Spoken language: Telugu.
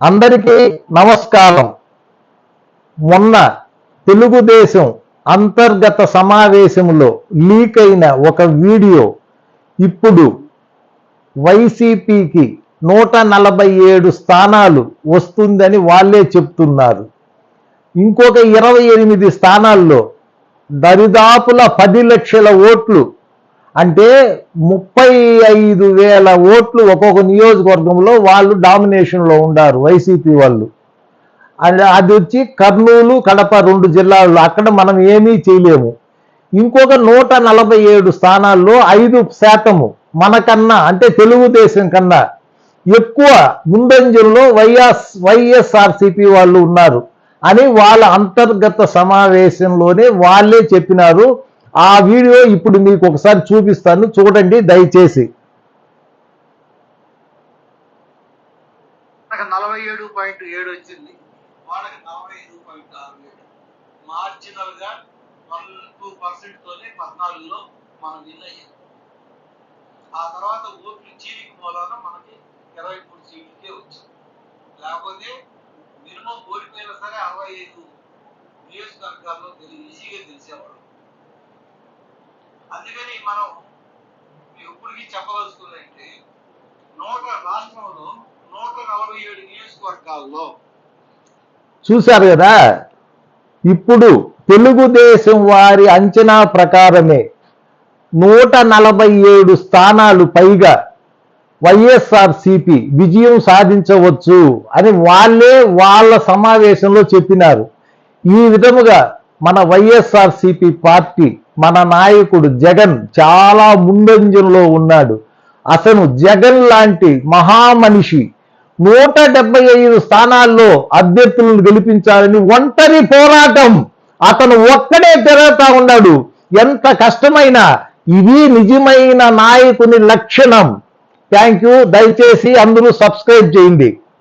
అందరికీ నమస్కారం. మొన్న తెలుగుదేశం అంతర్గత సమావేశంలో లీక్ అయిన ఒక వీడియో ఇప్పుడు వైసీపీకి నూట నలభై ఏడు స్థానాలు వస్తుందని వాళ్ళే చెప్తున్నారు. ఇంకొక ఇరవై ఎనిమిది స్థానాల్లో దరిదాపుల పది లక్షల ఓట్లు అంటే ముప్పై ఐదు వేల ఓట్లు ఒక్కొక్క నియోజకవర్గంలో వాళ్ళు డామినేషన్లో ఉండారు వైసీపీ వాళ్ళు. అది అది వచ్చి కర్నూలు కడప రెండు జిల్లాల్లో అక్కడ మనం ఏమీ చేయలేము. ఇంకొక నూట నలభై ఏడు స్థానాల్లో ఐదు శాతము మనకన్నా అంటే తెలుగుదేశం కన్నా ఎక్కువ ముందంజల్లో వైఎస్ వైఎస్ఆర్సిపి వాళ్ళు ఉన్నారు అని వాళ్ళ అంతర్గత సమావేశంలోనే వాళ్ళే చెప్పినారు. ఆ వీడియో ఇప్పుడు మీకు ఒకసారి చూపిస్తాను చూడండి దయచేసి. మనకు నలభై ఏడు పాయింట్ ఏడు వచ్చింది. వాళ్ళకి నలభై ఐదు పాయింట్ ఆరు ఏడు. మార్జినల్గా వన్ టూ పర్సెంట్ తోనే పద్నాలుగులో మనం విన్ అయ్యాం. ఆ తర్వాత ఓట్లు చీలిక మూలాన మనకి ఇరవై మూడు సీట్లకే వచ్చింది లేకపోతే మినిమం ఓడిపోయినా సరే అరవై ఐదు నియోజకవర్గాల్లో తెలి- ఈజీగా తెలిసేవాడు అందుకని మనం ఎప్పటికీ చెప్పదలుచుకుందంటే నూట రాష్ట్రంలో నూట నలభై ఏడు నియోజకవర్గాల్లో. చూశారు కదా? ఇప్పుడు తెలుగుదేశం వారి అంచనా ప్రకారమే నూట నలభై ఏడు స్థానాలు పైగా వైఎస్ఆర్సిపి విజయం సాధించవచ్చు అని వాళ్ళే వాళ్ళ సమావేశంలో చెప్పినారు. ఈ విధముగా మన వైఎస్ఆర్సిపి పార్టీ మన నాయకుడు జగన్ చాలా ముందంజంలో ఉన్నాడు. అతను జగన్ లాంటి మహామనిషి నూట డెబ్బై ఐదు స్థానాల్లో అభ్యర్థులను గెలిపించాలని ఒంటరి పోరాటం. అతను ఒక్కడే తిరగతా ఉన్నాడు. ఎంత కష్టమైనా ఇది నిజమైన నాయకుని లక్షణం. థ్యాంక్ యూ దయచేసి అందరూ సబ్స్క్రైబ్ చేయండి.